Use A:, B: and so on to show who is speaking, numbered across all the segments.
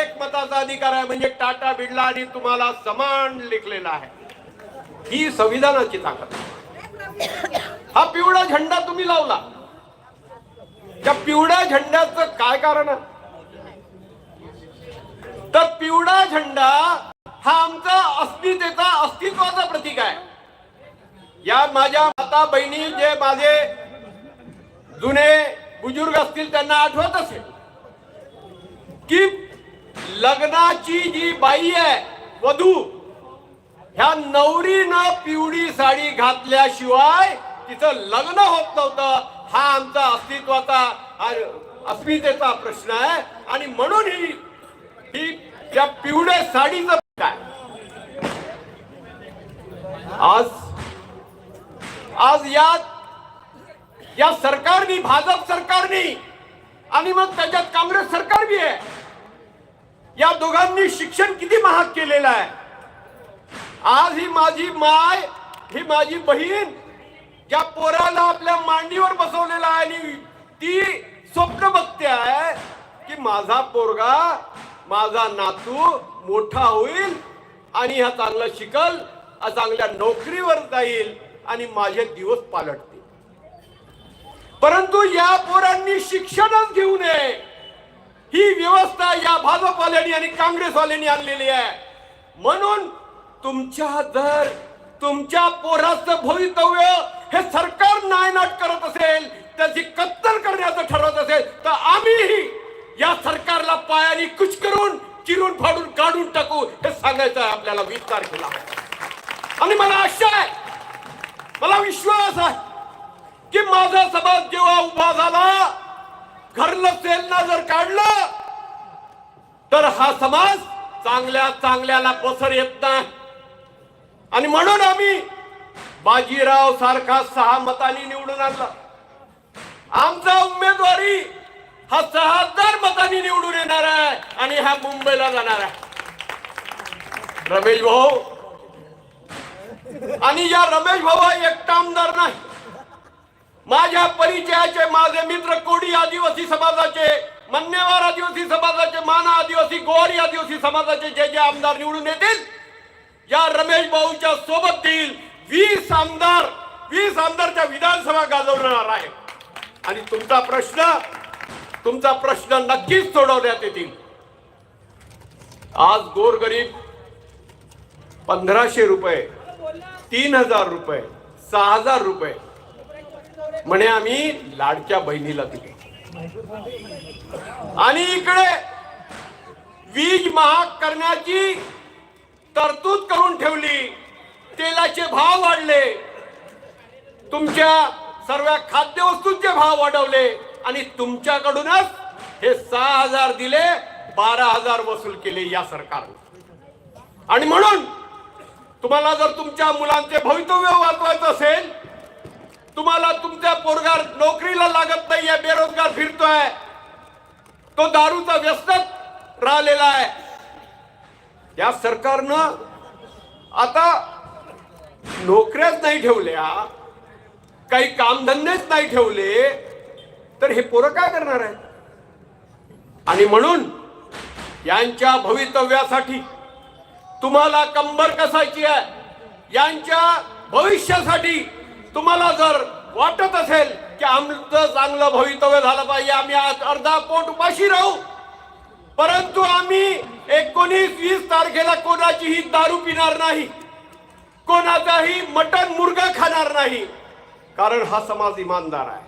A: एक मताचा अधिकार आहे म्हणजे टाटा बिडला आणि तुम्हाला समान लिखलेला आहे. ही संविधानाची ताकद हा पिवळा झेंडा तुम्ही लावला. त्या पिवळ्या झेंड्याचं काय कारण आहे? तर पिवळा झेंडा हा आमचा अस्मितेचा अस्तित्वाचा प्रतीक आहे. या माझ्या माता बहिणी जे माझे जुने बुजुर्ग असतील त्यांना आठवत असेल की लग्नाची जी बाई आहे वधू ह्या नवरीनं पिवळी साडी घातल्याशिवाय तिचं लग्न होत नव्हतं. हा आमचा अस्तित्वाचा अस्मितेचा प्रश्न आहे. आणि म्हणून ही ही त्या पिवळ्या साडीचं काय आज आज या या सरकारनी भाजप सरकारनी आणि मग त्याच्यात काँग्रेस सरकार बी आहे. या दोघांनी शिक्षण किती महाग केलेलं आहे? आज ही माझी माय ही माझी बहीण ज्या पोराला आपल्या मांडीवर बसवलेला आहे आणि ती स्वप्न बघते आहे की माझा पोरगा माझा नातू मोठा होईल आणि हा चांगला शिकल हा चांगल्या नोकरीवर जाईल आणि माझे दिवस पालटतील. परंतु या पोरांनी शिक्षणच घेऊ नये. ही व्यवस्था या भाजपवाल्यांनी आणि काँग्रेसवाल्यांनी आणलेली आहे. म्हणून तुमच्या जर तुमच्या पोराचं भवितव्य हे सरकार नायनाट करत असेल त्याची कत्तल करण्याचं ठरवत असेल तर आम्हीही या सरकारला पायाने कुच करून चिरून फाडून काढून टाकू हे सांगायचं आहे आपल्याला वीस तारखेला आणि मला आशा आहे मला विश्वास आहे की माझा समाज जेव्हा उभा झाला घरलं सेलना जर काढलं तर हा समाज चांगल्या चांगल्याला पसर येत नाही. आणि म्हणून आम्ही बाजीराव सारखा सहा मतांनी निवडून आणला. आमचा उमेदवारी हा सहा हजार मतांनी निवडून येणार आहे आणि हा मुंबईला जाणार आहे. रमेश भाऊ आणि या रमेश भाऊ एक एकटा आमदार नाही. माझ्या परिचयाचे माझे मित्र समाजाचे मान्यवर आदिवासी समाजाचे माना आदिवासी गोवारी आदिवासी समाजाचे जे जे आमदार निवडून येतील या रमेश भाऊच्या सोबत देईल वीस आमदार वीस आमदारच्या विधानसभा गाजवणार आहे आणि तुमचा प्रश्न तुमचा प्रश्न नक्कीच सोडवण्यात येतील. आज गोरगरीब पंधराशे रुपये तीन हजार रुपये सहा हजार रुपये म्हणे आम्ही लाडक्या बहिणीला दिले. आणि इकडे वीज महाग करण्याची तरतूद करून ठेवली. तेलाचे भाव वाढले. तुमच्या सर्व खाद्यवस्तूंचे भाव वाढवले. आणि तुमच्याकडूनच हे सहा हजार दिले बारा हजार वसूल केले या सरकारने. आणि म्हणून तुम्हाला जर तुमच्या मुलांचे भवितव्य वाचवायचं असेल तुम्हाला तुमच्या पोरगार नोकरीला लागत नाहीये बेरोजगार आहे. तो दारूचा व्यस्तच राहिलेला आहे. या सरकारनं आता नोकऱ्याच नाही ठेवल्या काही कामधंदेच नाही ठेवले तर हे पोरं काय करणार आहेत? आणि म्हणून यांच्या भवितव्यासाठी तुम्हाला कंबर कसायची आहे? यांच्या भविष्यासाठी तुम्हाला जर वाटत असेल की आमचं चांगलं भवितव्य झालं पाहिजे. आम्ही आज अर्धा पोट उपाशी राहू. परंतु आम्ही एकोणीस वीस तारखेला कोणाचीही दारू पिणार नाही. कोणाचाही मटन मुर्गा खाणार नाही. कारण हा समाज इमानदार आहे.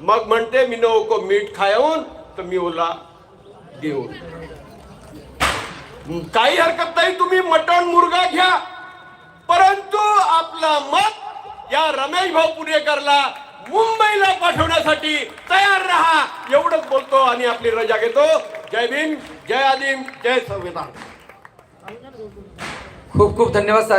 A: मग म्हणते मी नको मीठ खाऊन तर मी ओला देऊन. काही हरकत नाही तुम्ही मटण मुर्गा घ्या परंतु आपलं मत या रमेश भाऊ पुणेकरला मुंबईला पाठवण्यासाठी तयार राहा. एवढंच बोलतो आणि आपली रजा घेतो. जय भीम जय आदिम जय संविधान.
B: खूप खूप धन्यवाद साहेब.